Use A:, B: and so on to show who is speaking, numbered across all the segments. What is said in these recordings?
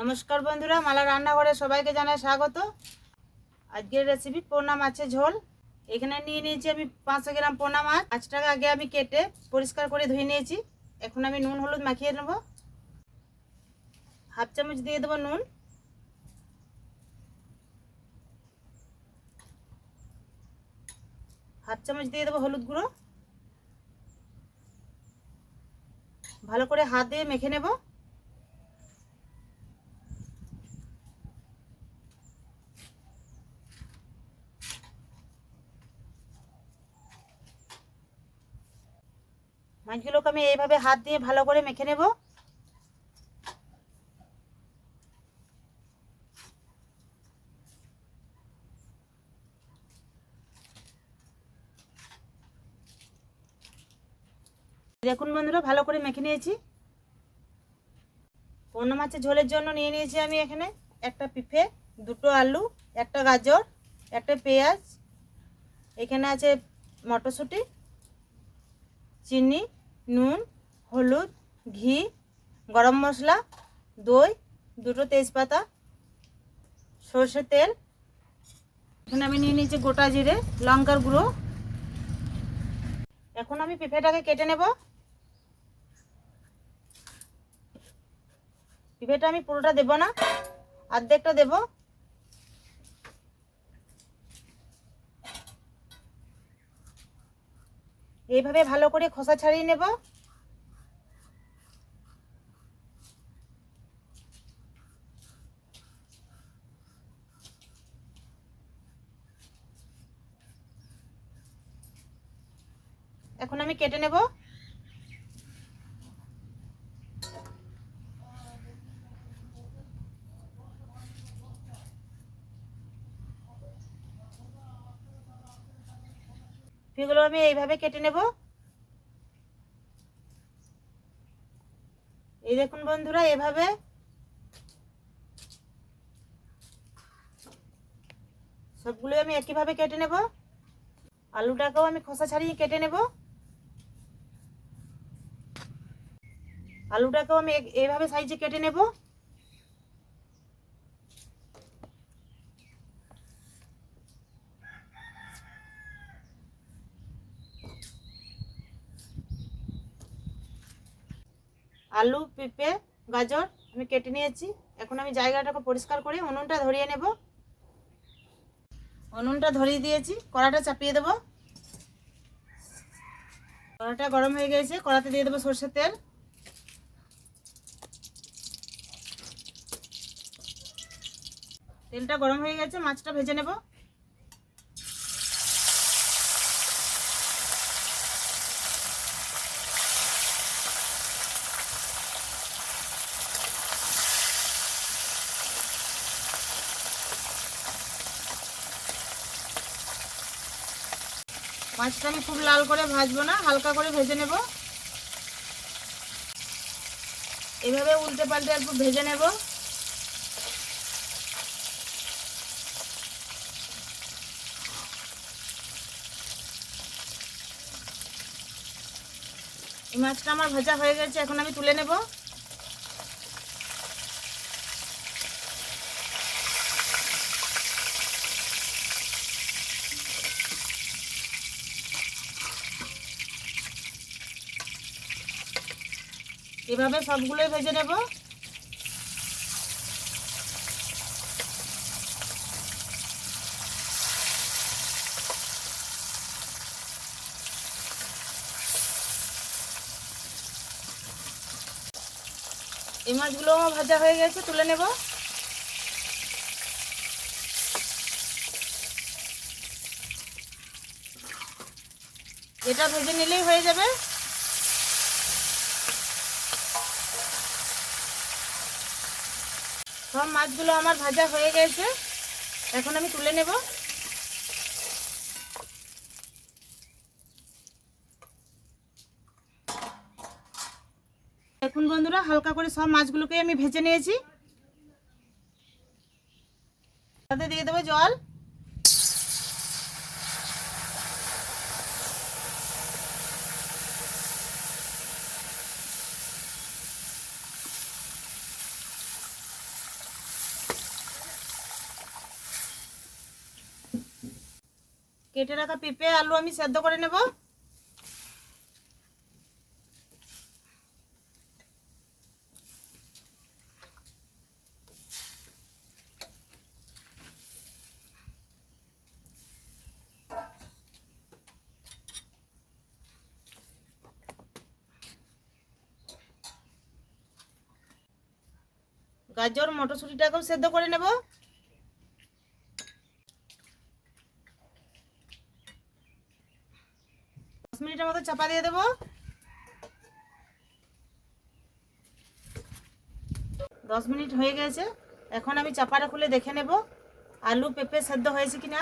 A: নমস্কার বন্ধুরা, মালা রান্নাঘরে সবাইকে জানাই স্বাগত। আজকের রেসিপি পোনা মাছের ঝোল। এখানে নিয়ে নিয়েছি আমি পাঁচশো গ্রাম পোনা মাছ। মাছটাকে আগে আমি কেটে পরিষ্কার করে ধুয়ে নিয়েছি। এখন আমি নুন, হলুদ মাখিয়ে নেব। হাফ চামচ দিয়ে দেবো নুন। হাফ চামচ দিয়ে দেবো হলুদ গুঁড়ো। ভালো করে হাত দিয়ে মেখে নেব। মাছগুলোকে আমি এইভাবে হাত দিয়ে ভালো করে মেখে নেব। দেখুন বন্ধুরা, ভালো করে মেখে নিয়েছি। অন্য মাছের ঝোলের জন্য নিয়ে নিয়েছি আমি এখানে একটা পিঠে, দুটো আলু, একটা গাজর, একটা পেঁয়াজ, এখানে আছে মটরশুঁটি, চিনি নুন, হলুদ, ঘি, গরম মশলা, দই, দুটো তেজপাতা, সর্ষের তেল। এখানে আমি নিয়ে নিয়েছি গোটা জিরে, লঙ্কার গুঁড়ো। এখন আমি পেঁপেটাকে কেটে নেব। পেঁপেটা আমি পুরোটা দেব না অর্ধেকটা দেবো। এইভাবে ভালো করে খোসা ছাড়িয়ে নেব। এখন আমি কেটে নেব। এগুলো আমি এইভাবে কেটে নেব। এই দেখুন বন্ধুরা, এভাবে। সবগুলো আমি একইভাবে কেটে নেব। আলুটাকেও আমি খোসা ছাড়িয়ে কেটে নেব। আলুটাকেও আমি এইভাবে সাইজে কেটে নেব। আলু, পেঁপে, গাজর আমি কেটে নিয়েছি। এখন আমি জায়গাটাকে পরিষ্কার করে উনুনটা ধরিয়ে নেব। উনুনটা ধরিয়ে দিয়েছি, কড়াটা চাপিয়ে দেব। কড়াটা গরম হয়ে গেছে, কড়াতে দিয়ে দেবো সর্ষের তেল। তেলটা গরম হয়ে গেছে, মাছটা ভেজে নেব। মাছটা আমি খুব লাল করে ভাজবো না, হালকা করে ভেজে নেব। এভাবে উল্টে পাল্টে একটু ভেজে নেব। এই মাছটা আমার ভাজা হয়ে গেছে, এখন আমি তুলে নেব। এভাবে সবগুলোই ভেজে নেব। এই মাছগুলো ভাজা হয়ে গেছে, তুলে নেব। এটা ভেজে নিলেই হয়ে যাবে। সব মাছগুলো আমার ভাজা হয়ে গেছে। এখন আমি তুলে নেব। এখন বন্ধুরা, হালকা করে সব মাছগুলোকে আমি ভেজে নিয়েছি। তাতে দিয়ে দেবো জল। কেটে রাখা পেঁপে আলু আমি সেদ্ধ করে নেব। গাজর মটরশুঁটিটাকেও সেদ্ধ করে নেব। মিনিটের মতো চাপা দিয়ে দেবো। দশ মিনিট হয়ে গেছে। এখন আমি চাপাটা খুলে দেখে নেব। আলু পেঁপে সেদ্ধ হয়েছে কিনা?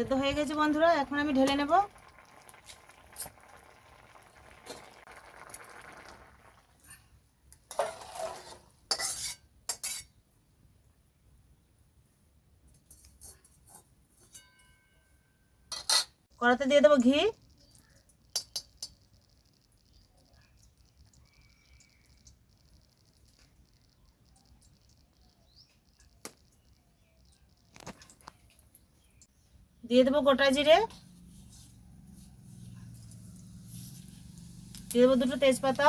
A: সেদ্ধ হয়ে গেছে বন্ধুরা এখন আমি ঢেলে নেব। কড়াতে দিয়ে দেবো ঘি। দিয়ে দেবো গোটা জিরে। দিয়ে দেবো দুটো তেজপাতা।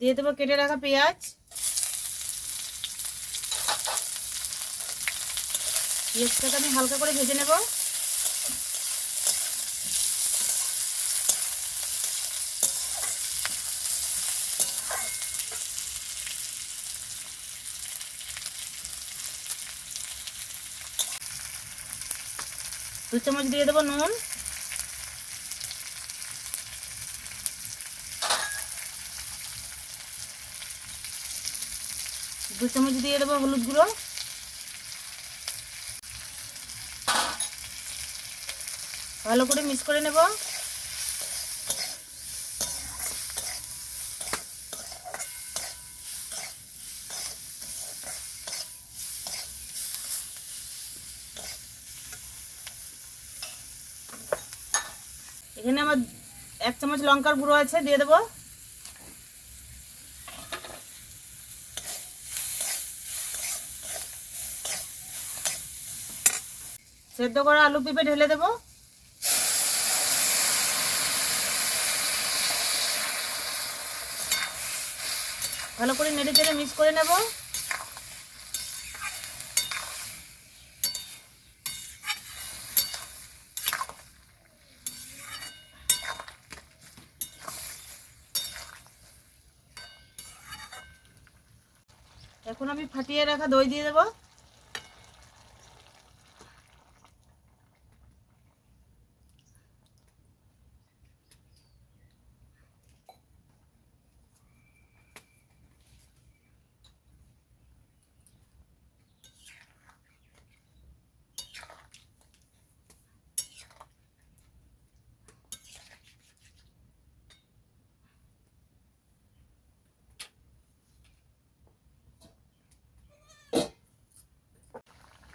A: দিয়ে দেবো কেটে রাখা পেঁয়াজ। পেঁয়াজটাকে আমি হালকা করে ভেজে নেব। দু চামচ দিয়ে দেবো নুন। দু চামচ দিয়ে দেবো হলুদ গুঁড়ো। ভালো করে মিক্স করে নেব। এখানে আমার এক চামচ লঙ্কার গুঁড়ো আছে, দিয়ে দেবো। সেদ্ধ করা আলু পেঁপে ঢেলে দেবো। ভালো করে নেড়ে চেড়ে মিক্স করে নেব এখন আমি ফাটিয়ে রাখা দই দিয়ে দেবো।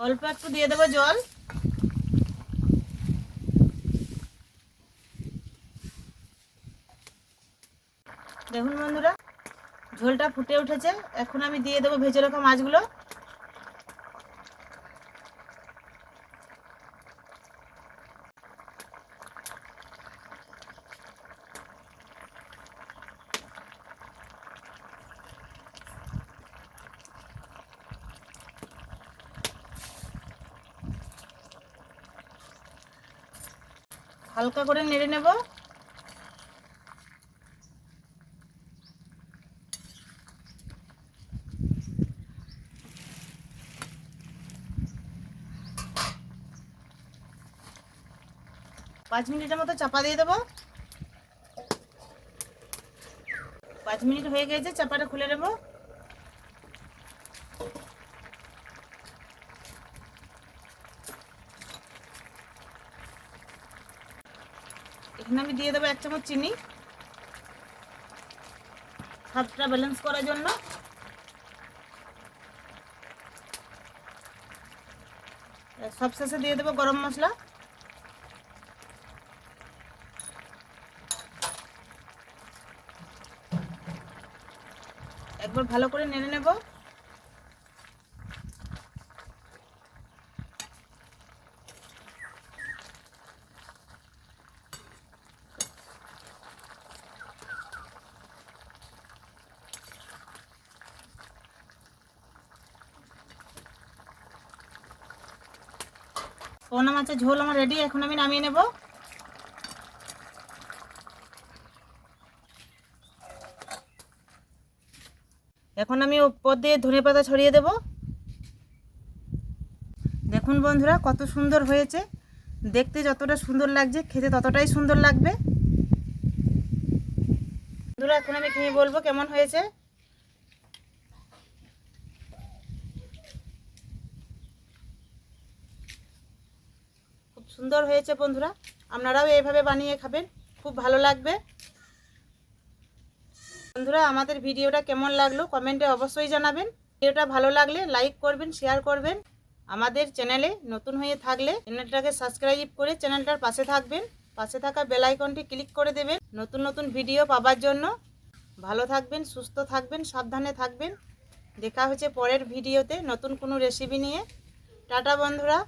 A: অল্প একটু দিয়ে দেবো জল। দেখুন বন্ধুরা, ঝোলটা ফুটে উঠেছে। এখন আমি দিয়ে দেবো ভেজে রাখা মাছগুলো। হালকা করে নেড়ে নেব। পাঁচ মিনিটের মতো চাপা দিয়ে দেবো। পাঁচ মিনিট হয়ে গেছে, চাপাটা খুলে নেব। এখানে আমি দিয়ে দেবো এক চামচ চিনি। স্বাদটা ব্যালেন্স করার জন্য। সব শেষে দিয়ে দেবো গরম মশলা। একবার ভালো করে নেড়ে নেব। পোনা মাছের ঝোল আমার রেডি এখন আমি নামিয়ে নেব। এখন আমি উপর দিয়ে ধনে পাতা ছড়িয়ে দেব। দেখুন বন্ধুরা, কত সুন্দর হয়েছে। দেখতে যতটা সুন্দর লাগছে, খেতে ততটাই সুন্দর লাগবে। বন্ধুরা, এখন আমি খেয়ে বলব কেমন হয়েছে। সুন্দর হয়েছে বন্ধুরা। আপনারাও এইভাবে বানিয়ে খাবেন। খুব ভালো লাগবে। বন্ধুরা, আমাদের ভিডিওটা কেমন লাগল কমেন্টে অবশ্যই জানাবেন। ভিডিওটা ভালো লাগলে লাইক করবেন, শেয়ার করবেন। আমাদের চ্যানেলে নতুন হয়ে থাকলে চ্যানেলটাকে সাবস্ক্রাইব করে চ্যানেলটার পাশে থাকবেন। পাশে থাকা বেল আইকনটি ক্লিক করে দেবেন নতুন নতুন ভিডিও পাবার জন্য। ভালো থাকবেন, সুস্থ থাকবেন, সাবধানে থাকবেন। দেখা হচ্ছে পরের ভিডিওতে নতুন কোনো রেসিপি নিয়ে। টাটা বন্ধুরা।